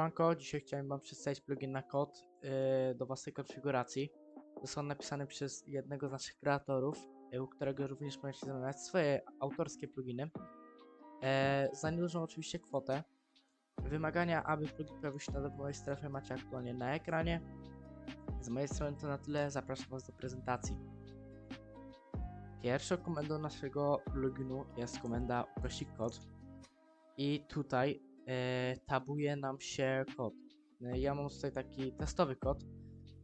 Siemanko, dzisiaj chciałem wam przedstawić plugin na kod yy, do własnej konfiguracji. Został napisany przez jednego z naszych kreatorów, yy, u którego również możecie zamawiać swoje autorskie pluginy. E, za niedużą oczywiście kwotę. Wymagania, aby plugin pojawił się na darmowej strefie macie aktualnie na ekranie. Z mojej strony to na tyle, zapraszam was do prezentacji. Pierwszą komendą naszego pluginu jest komenda ukośnik kod. I tutaj tabuje nam się kod. E, Ja mam tutaj taki testowy kod,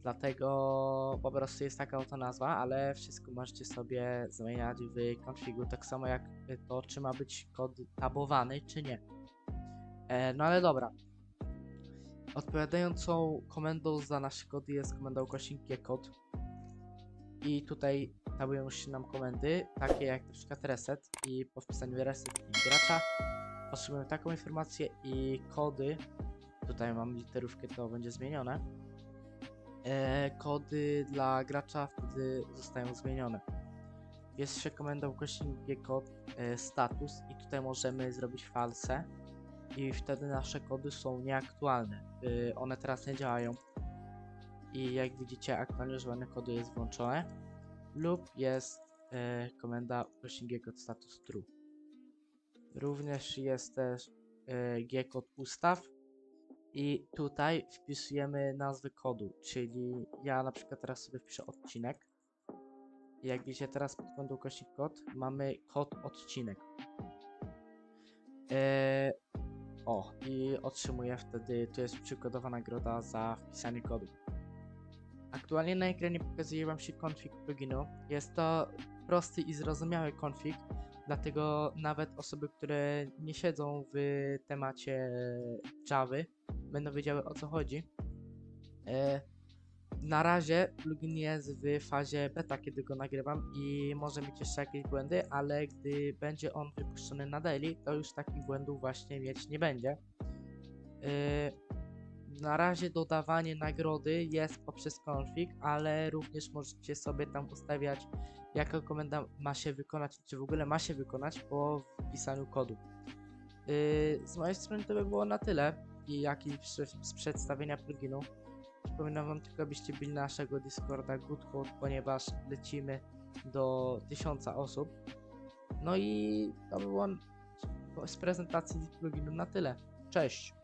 dlatego po prostu jest taka oto nazwa, ale wszystko możecie sobie zmieniać w konfigu, tak samo jak to, czy ma być kod tabowany, czy nie. E, no ale dobra. Odpowiadającą komendą za nasze kody jest komenda ukośnik kod. I tutaj tabują się nam komendy, takie jak przykład reset i po wpisaniu reset gracza otrzymujemy taką informację i kody, tutaj mam literówkę, to będzie zmienione, e, kody dla gracza wtedy zostają zmienione. Jest jeszcze komenda ukośnik kod e, status i tutaj możemy zrobić false i wtedy nasze kody są nieaktualne. E, one teraz nie działają i jak widzicie aktualnie używane kodu jest włączone lub jest e, komenda ukośnik kod status true. Również jest też e, G-kod ustaw i tutaj wpisujemy nazwę kodu, czyli ja na przykład teraz sobie wpiszę odcinek. I jak widzicie teraz pod kątem ukośnik kod mamy kod odcinek. E, o, i otrzymuję wtedy, to jest przykładowa nagroda za wpisanie kodu. Aktualnie na ekranie pokazuje Wam się config pluginu. Jest to prosty i zrozumiały config, dlatego nawet osoby, które nie siedzą w temacie Java, będą wiedziały o co chodzi. E, na razie plugin jest w fazie beta, kiedy go nagrywam i może mieć jeszcze jakieś błędy, ale gdy będzie on wypuszczony na daily, to już takich błędów właśnie mieć nie będzie. Na razie dodawanie nagrody jest poprzez config, ale również możecie sobie tam ustawiać, jaka komenda ma się wykonać, czy w ogóle ma się wykonać po wpisaniu kodu. Yy, z mojej strony to by było na tyle jak i z przedstawienia pluginu. Przypominam wam tylko, abyście byli na naszego Discorda Goodcode, ponieważ lecimy do 1000 osób. No i to by było z prezentacji pluginu na tyle. Cześć!